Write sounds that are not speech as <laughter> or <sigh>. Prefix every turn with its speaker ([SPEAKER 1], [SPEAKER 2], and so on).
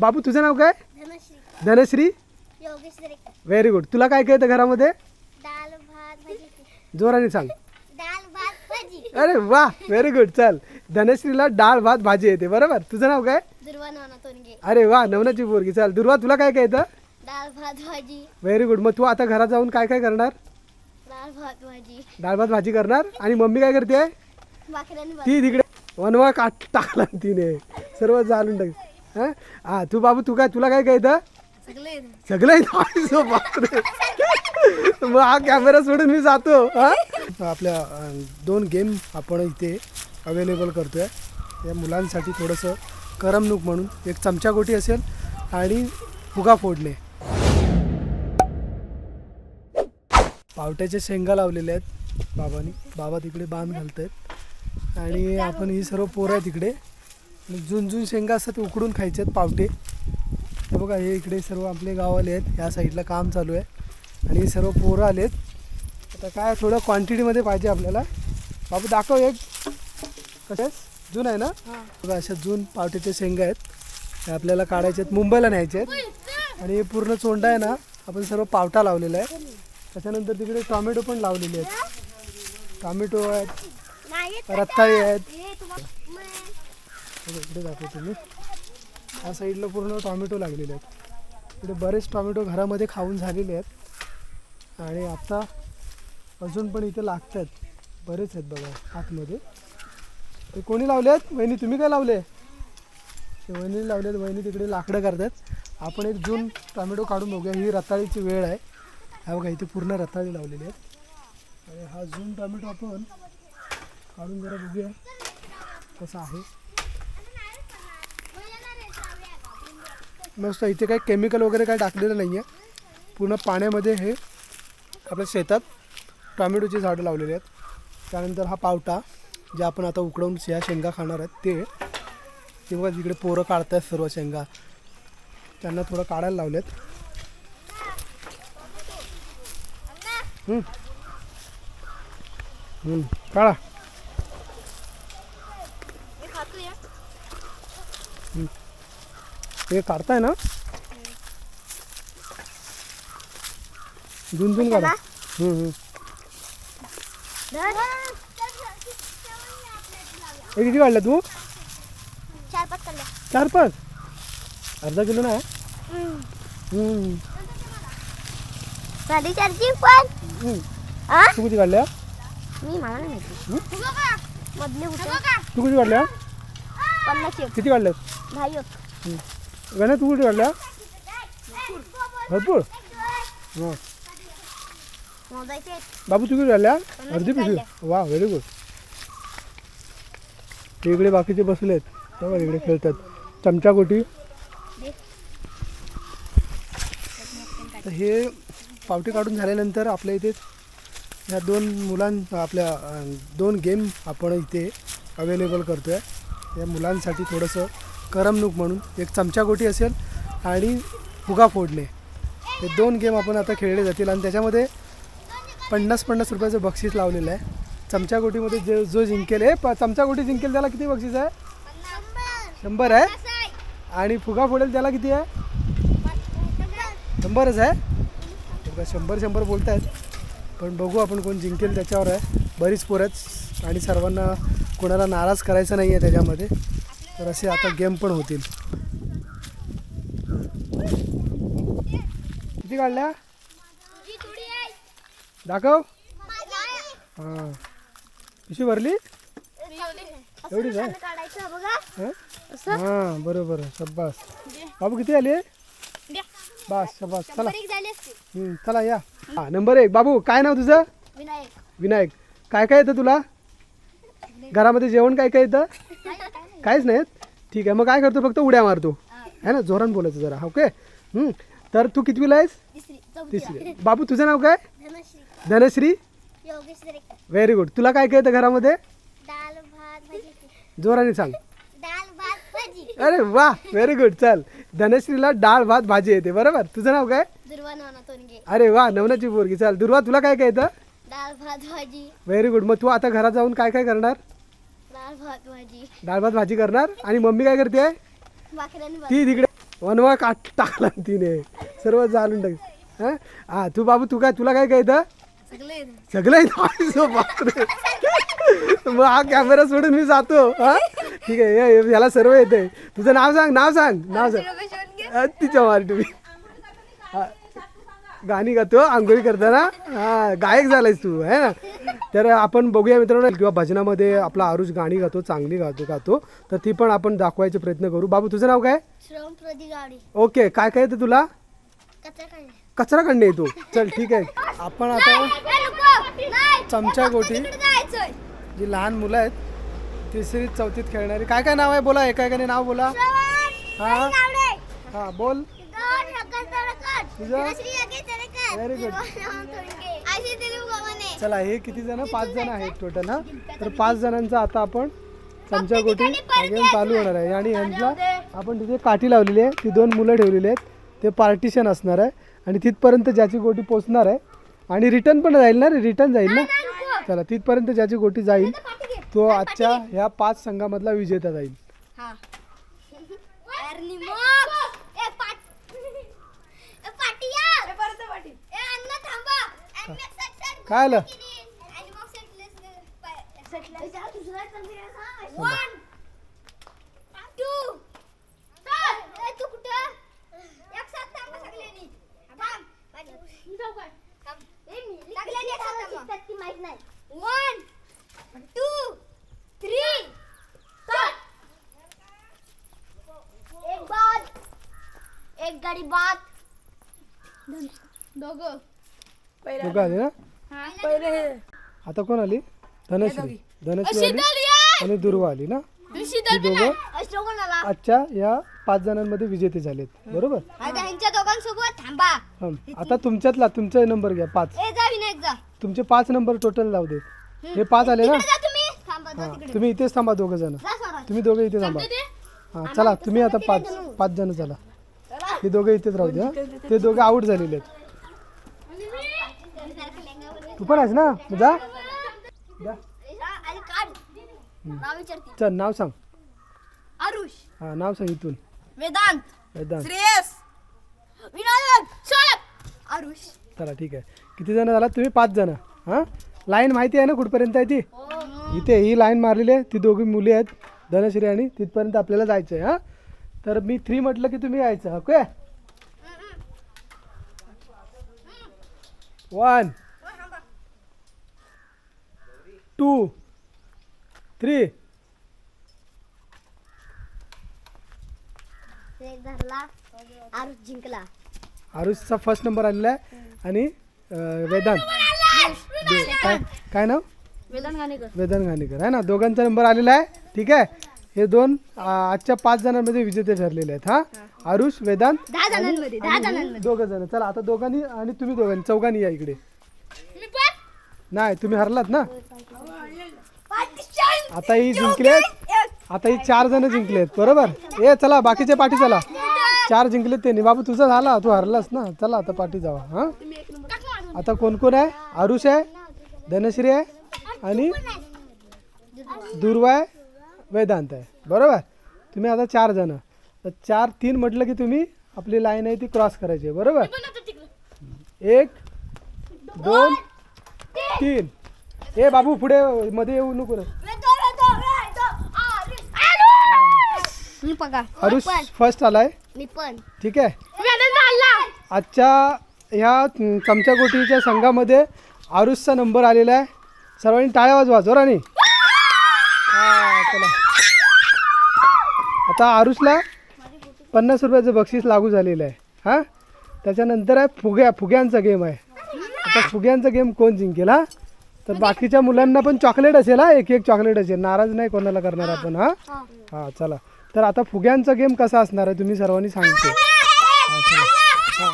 [SPEAKER 1] बाबू तुझं नाव काय?
[SPEAKER 2] Dhanashree.
[SPEAKER 1] Very good तुला काय काय येतं घरामध्ये?
[SPEAKER 2] दाल भात भाजी.
[SPEAKER 1] जोराने सांग.
[SPEAKER 2] दाल भात भाजी.
[SPEAKER 1] अरे वा व्हेरी गुड चल. धनश्रीला डाळ भात भाजी येते बरोबर? तुझं नाव काय? अरे वा नवनाची पोरगी. चल दुर्वा तुला काय काय येतं
[SPEAKER 2] दाल भात भाजी.
[SPEAKER 1] व्हेरी गुड मग तू आता घरात जाऊन काय काय करणार? डाळ भात भाजी. करणार? आणि मम्मी काय करते? ती तिकडे वनवा काट टाकला तिने. सर्व जाळून टाक. हा? हा तू बाबू तू काय तुला काय काय येतं?
[SPEAKER 2] सगळे
[SPEAKER 1] बापरे. मग हा कॅमेरा सोडून मी जातो हा? आपल्या अं, दोन गेम आपण इथे अवेलेबल करतोय. या मुलांसाठी थोडंसं करमणूक म्हणून. एक चमचा गोटी असेल आणि फुगा फोडणे. पावट्याच्या शेंगा लावलेल्या आहेत बाबांनी. बाबा तिकडे बांध घालत आहेत आणि आपण ही सर्व पोरं आहे तिकडे झुंझुन शेंगा असतात ते उकडून खायचे आहेत पावटे. हे बघा हे इकडे सर्व आपले गाववाले आहेत. ह्या साईडला काम चालू आहे. आणि हे सर्व पोरं आलेत. आता काय थोडं क्वांटिटीमध्ये पाहिजे आपल्याला. बाबू दाखव एक. कशा जून आहे ना? बघा अशा जून पावट्याच्या शेंगा आहेत. हे आपल्याला काढायचे आहेत. मुंबईला न्यायचे आहेत. आणि हे पूर्ण चोंडा आहे ना आपण सर्व पावटा लावलेला आहे. त्याच्यानंतर तिकडे टॉमॅटो पण लावलेले आहेत. टॉमॅटो आहेत. रताळी आहेत. इकडे दाखवतो मी. या साईडला पूर्ण टॉमॅटो लागलेले आहेत. इकडे बरेच टॉमॅटो घरामध्ये खाऊन झालेले आहेत. आणि आता अजून पण इथे लागत आहेत. बरेच आहेत बघा आतमध्ये. ते कोणी लावले आहेत? वहिनी तुम्ही काय लावले? ते वहिनी लावले आहेत वहिनी तिकडे लाकडं करतात आपण एक जून टॉमॅटो काढून बघूया. ही रताळीची वेळ आहे. हा बघा इथे पूर्ण रताळी लावलेली आहेत. आणि हा जून टॉमॅटो आपण काढून जरा बघूया कसा आहे. मस्त इथे काही केमिकल वगैरे काही टाकलेलं नाही आहे पूर्ण पाण्यामध्ये हे आपल्या शेतात टॉमॅटोची झाडं लावलेली आहेत. त्यानंतर हा पावटा जे आपण आता उकडवून ह्या शेंगा खाणार आहेत ते. ते बघा तिकडे पोरं काढत आहेत सर्व शेंगा. त्यांना थोडं काढायला लावलेत. काढा. हे काढताय ना? झुंझुन काढा. हे किती काढलं तू?
[SPEAKER 2] चार पाच.
[SPEAKER 1] चार पाच अर्धा किलो ना.
[SPEAKER 2] साडेचारची पण?
[SPEAKER 1] तू किती काढल्या?
[SPEAKER 2] मी मला नाही माहिती मधले होते
[SPEAKER 1] तू किती काढल्या?
[SPEAKER 2] पन्नास
[SPEAKER 1] किती काढल्यात?
[SPEAKER 2] दहा एक.
[SPEAKER 1] गण्या तू कुठे काढल्या? भरपूर. हां. बाबू तू कुठे काढल्या अर्धी पिशवी. वा व्हेरी गुड ते इकडे बाकीचे बसले आहेत बघा इकडे खेळतात. चमचा गोटी. तर हे पावटी काढून झाल्यानंतर आपल्या इथे ह्या दोन मुलां आपल्या दोन गेम आपण इथे अवेलेबल करतो आहे या मुलांसाठी थोडंसं करमणूक म्हणून. एक चमचा गोटी असेल आणि फुगा फोडणे. हे दोन गेम आपण आता खेळले जातील आणि त्याच्यामध्ये पन्नास पन्नास रुपयाचं बक्षीस लावलेलं आहे. चमचा गोटीमध्ये जे जो जिंकेल हे प- चमचा गोटी जिंकेल त्याला किती बक्षीस आहे? शंभर आहे. आणि फुगा फोडेल त्याला किती आहे? शंभरच आहे? बघा शंभर शंभर बोलत आहेत पण बघू आपण कोण जिंकेल त्याच्यावर आहे. बरीच पोरंच आणि सर्वांना कोणाला नाराज करायचं नाही आहे त्याच्यामध्ये. तर असे आता गेम पण होतील. किती काढल्या? दाखव. हां. पिशवी भरली? एवढीच आहे? हा? हां बरोबर शब्बास बाबू किती आले बस शब्बास चला. चला या. हा नंबर एक. बाबू काय नाव तुझं?
[SPEAKER 2] विनायक
[SPEAKER 1] विनायक. काय काय येतं तुला? घरामध्ये जेवण काय काय येतं? काहीच नाहीत? ठीक आहे मग काय करतो फक्त उड्या मारतो. है. ना? जोरान बोलायचं जरा ओके. तर तू कितवीला आहेस?
[SPEAKER 2] तिसरी
[SPEAKER 1] बाबू तुझं नाव काय?
[SPEAKER 2] धनश्री.
[SPEAKER 1] व्हेरी गुड तुला काय काय येतं घरामध्ये जोराने सांग. अरे वा व्हेरी गुड चल. धनश्रीला डाळ भात भाजी येते. बरोबर? तुझं नाव काय? अरे वा नवनाची पोरगी. चल. दुर्वा तुला काय काय येतं
[SPEAKER 2] दाल भात भाजी.
[SPEAKER 1] व्हेरी गुड मग तू आता घरात जाऊन काय काय करणार?
[SPEAKER 2] दाल भात भाजी.
[SPEAKER 1] डाळ भात भाजी करणार? आणि मम्मी काय करते? ती तिकडे वनवा काट टाकला तिने. सर्व जाळून टाक. हा? तू बाबू तू काय तुला काय कळतं
[SPEAKER 2] सगळे
[SPEAKER 1] सगळं मग हा कॅमेरा सोडून मी जातो. हा? ठीक आहे याला सर्व येते तुझं नाव सांग नाव सांग नाव सांग. तिच्या मार तुम्ही. हा. गाणी गातो आंघोळी करताना. हा गायक झालायस तू है ना? तर आपण बघूया मित्रांनो किंवा भजनामध्ये आपला आरुष गाणी गातो चांगली गातो गातो. तर ती पण आपण दाखवायचे प्रयत्न करू. बाबू तुझं नाव काय?
[SPEAKER 2] श्रम
[SPEAKER 1] ओके काय काय येतं तुला?
[SPEAKER 2] कचरा काय
[SPEAKER 1] कचरा काढणे येतो. चल ठीक आहे. आपण आता चमचा गोटी. जी लहान मुलं आहेत तिसरी चौथीत खेळणारी. काय काय नाव आहे? बोला एका एकाने नाव बोला. हा? हा बोल. Very good. चला हे किती जण? पाच जण आहेत टोटल हा? तर पाच जणांचं आता आपण चमचा गोटी गेम चालू होणार आहे. आणि यांना आपण तिथे काठी लावलेली आहे. ती दोन मुलं ठेवलेली आहेत. ते पार्टिशन असणार आहे. आणि तिथपर्यंत ज्याची गोटी पोचणार आहे. आणि रिटर्न पण जाईल ना? रिटर्न जाईल ना. चला तिथपर्यंत ज्याची गोटी जाईल तो आजच्या ह्या पाच संघामधला विजेता जाईल. <laughs> काय आलं?
[SPEAKER 2] वन टू थ्री एक बाद एक गाडी बाद दोघं.
[SPEAKER 1] दोघं आले ना?
[SPEAKER 2] पहिले
[SPEAKER 1] आता कोण आली? धनश्री. धनश्री आली. आणि दुर्वा आली ना? ही दोघं आजच्या या पाच जणांमध्ये विजेते झालेत. बरोबर?
[SPEAKER 2] आता ह्यांच्या दोघांसोबत थांबा.
[SPEAKER 1] हं. आता तुमच्यातला तुमचा नंबर घ्या पाच.
[SPEAKER 2] ए जा विनायक जा.
[SPEAKER 1] तुमचे पाच नंबर टोटल लावू देत. हे पाच आले ना?
[SPEAKER 2] जा तुम्ही. थांबा जा
[SPEAKER 1] हा.
[SPEAKER 2] तिकडे.
[SPEAKER 1] तुम्ही इथेच थांबा दोघं जण.
[SPEAKER 2] जा स्वराज
[SPEAKER 1] तुम्ही दोघं इथे थांबा हा चला तुम्ही आता पाच पाच जण चला. हे दोघं इथेच राहू द्या ते दोघं आऊट झालेले आहेत. तू पण आहेस ना? जा. चल नाव सांग.
[SPEAKER 2] आरुष.
[SPEAKER 1] हा नाव सांग इथून.
[SPEAKER 2] वेदांत.
[SPEAKER 1] वेदांत.
[SPEAKER 2] श्रेयस. विनायक आरुष.
[SPEAKER 1] चला ठीक आहे. किती जण झाला? तुम्ही पाच जण. हां? लाईन माहिती आहे ना कुठपर्यंत आहे ती? इथे ही लाईन मारलेली आहे. ती दोघी मुली आहेत. धनश्री आणि तिथपर्यंत आपल्याला जायचं आहे हां? तर मी थ्री म्हटलं की तुम्ही यायचं ओके वन टू थ्री.
[SPEAKER 2] धरला आरुष जिंकला.
[SPEAKER 1] आरुषचा फर्स्ट नंबर आलेला आहे. आणि अं, वेदांत. दे- काय काय नाव?
[SPEAKER 2] वेदांत गाणेकर.
[SPEAKER 1] वेदन घाणेकर आहे ना? दोघांचा नंबर आलेला आहे. ठीक आहे? हे दोन आ, आजच्या पाच जणांमध्ये विजेते ठरलेले आहेत हा? आरुष वेदांत
[SPEAKER 2] दहा जणांमध्ये दहा जणांमध्ये.
[SPEAKER 1] दोघ जण. चला आता दोघांनी आणि तुम्ही दोघांनी चौघांनी या इकडे. नाही तुम्ही हरलात ना? आता ही जिंकलेत. आता ही चार जण जिंकलेत बरोबर? ए चला बाकीचे पाठी चला. चार जिंकलेत त्यांनी. बाबू तुझा झाला तू हरलास ना. चला आता पाठी जावा हा? आता कोण कोण आहे? आरुष आहे धनश्री आहे आणि दुर्वा आहे वेदांत आहे. बरोबर? तुम्ही आता चार जण. तर चार तीन म्हटलं की तुम्ही आपली लाईन आहे ती क्रॉस करायची आहे. बरोबर? एक दोन तीन. ए बाबू पुढे मध्ये येऊ नको रे
[SPEAKER 2] मी पगा
[SPEAKER 1] आरुष फर्स्ट आलाय.
[SPEAKER 2] मी पण.
[SPEAKER 1] ठीक आहे. आजच्या ह्या चमचा गोटीच्या संघामध्ये आरुषचा नंबर आलेला आहे. सर्वांनी टाळ्या वाजवा जोराने हा, चला. आता आरुषला पन्नास रुपयाचं बक्षीस लागू झालेलं आहे. हां? त्याच्यानंतर आहे फुग्या फुग्यांचा गेम आहे. आता फुग्यांचा गेम कोण जिंकेल हा? तर बाकीच्या मुलांना पण चॉकलेट असेल हा? एक एक चॉकलेट असेल. नाराज नाही कोणाला करणार आपण हा? हा. चला. तर आता फुग्यांचा गेम कसा असणार आहे तुम्ही सर्वांनी सांगतो हा, चला. हा.